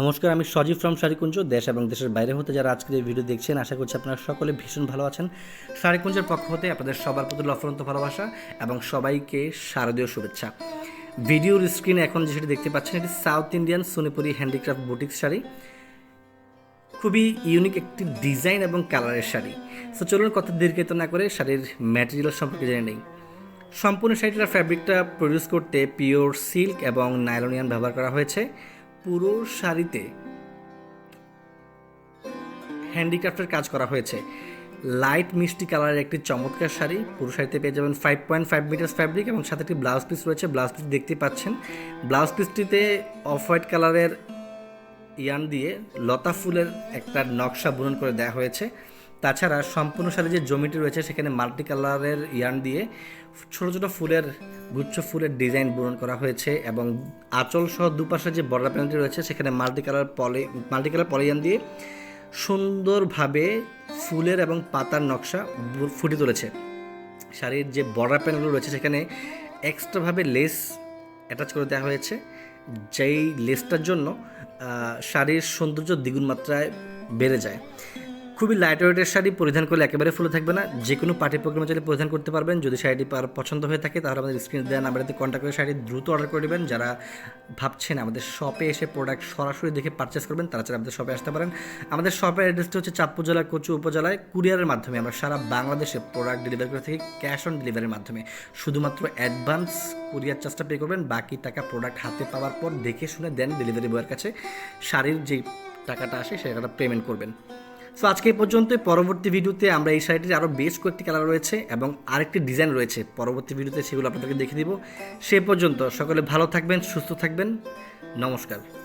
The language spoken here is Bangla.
নমস্কার, আমি সজীব ফ্রম শাড়িকুঞ্জ দেশ এবং দেশের বাইরে হতে যারা আজকের এই ভিডিও দেখছেন, আশা করছি আপনারা সকলে ভীষণ ভালো আছেন। শাড়িকুঞ্জের পক্ষ হতে আপনাদের সবার প্রতি লফরন্ত ভালোবাসা এবং সবাইকে শারদীয় শুভেচ্ছা। ভিডিওর স্ক্রিনে এখন যেটি দেখতে পাচ্ছেন, এটি south Indian Sonepuri handicraft boutique sari. খুবই ইউনিক একটি ডিজাইন এবং কালারের শাড়ি। সো চলুন কথা দীর্ঘিত না করে শাড়ির ম্যাটেরিয়াল সম্পর্কে জেনে নেই। সম্পূর্ণ শাড়িটার ফ্যাব্রিকটা প্রডিউস করতে পিওর সিল্ক এবং নাইলোনিয়ান ব্যবহার করা হয়েছে। পুরো শাড়িতে হ্যান্ডিক্রাফটের কাজ করা হয়েছে। লাইট মিষ্টি কালারের একটি চমৎকার শাড়ি। পুরো শাড়িতে পেয়ে যাবেন five point five metre fabric এবং সাথে একটি ব্লাউজ পিস রয়েছে। ব্লাউজ পিস দেখতে পাচ্ছেন। ব্লাউজ পিসটিতে অফ হোয়াইট কালারের ইয়ান দিয়ে লতা ফুলের একটা নকশা বুনন করে দেওয়া হয়েছে। তাছাড়া সম্পূর্ণ শাড়ি যে জমিটি রয়েছে, সেখানে মাল্টি কালারের ইয়ান দিয়ে ছোটো ছোটো ফুলের, গুচ্ছ ফুলের ডিজাইন বুনন করা হয়েছে এবং আঁচল সহ দুপাশে যে বর্ডার প্যানেলটি রয়েছে, সেখানে মাল্টি কালার পলি, মাল্টি কালার পলিয়ান দিয়ে সুন্দরভাবে ফুলের এবং পাতার নকশা ফুটে তুলেছে। শাড়ির যে বর্ডার প্যানেল রয়েছে, সেখানে এক্সট্রাভাবে লেস অ্যাটাচ করে দেওয়া হয়েছে। যেই লেসটার জন্য শাড়ির সৌন্দর্য দ্বিগুণ মাত্রায় বেড়ে যায়। খুবই লাইট ওয়েটের শাড়ি পরিধান করলে একেবারে ফুলে থাকবে না। যে কোনো পার্টি প্রোগ্রামে চাইলে পরিধান করতে পারবেন। যদি শাড়িটি পছন্দ হয়ে থাকে, তাহলে আমাদের স্ক্রিন দেওয়া নাম্বারেতে কন্ট্যাক্ট করে শাড়ি দ্রুত অর্ডার করে দেবেন যারা ভাবছেন আমাদের শপে এসে প্রোডাক্ট সরাসরি দেখে পারচেস করবেন, তারা চাইলে আমাদের শপে আসতে পারেন। আমাদের শপের অ্যাড্রেসটা হচ্ছে চাঁদপুর জেলা কচু উপজেলায়। কুরিয়ারের মাধ্যমে আমরা সারা বাংলাদেশে প্রোডাক্ট ডেলিভারি করে থাকি ক্যাশ অন ডেলিভারির মাধ্যমে। শুধুমাত্র অ্যাডভান্স কুরিয়ার চার্জটা পে করবেন। বাকি টাকা প্রোডাক্ট হাতে পাওয়ার পর দেখে শুনে দেন ডেলিভারি বয়ের কাছে। শাড়ির যে টাকাটা আসে টাকাটা পেমেন্ট করবেন। সো আজকে পর্যন্ত পরবর্তী ভিডিওতে আমরা এই শাড়িটির আরও বেশ কয়েকটি কালার রয়েছে এবং আরেকটি ডিজাইন রয়েছে। পরবর্তী ভিডিওতে সেগুলো আপনাদেরকে দেখে দিব। সে পর্যন্ত সকলে ভালো থাকবেন, সুস্থ থাকবেন। নমস্কার।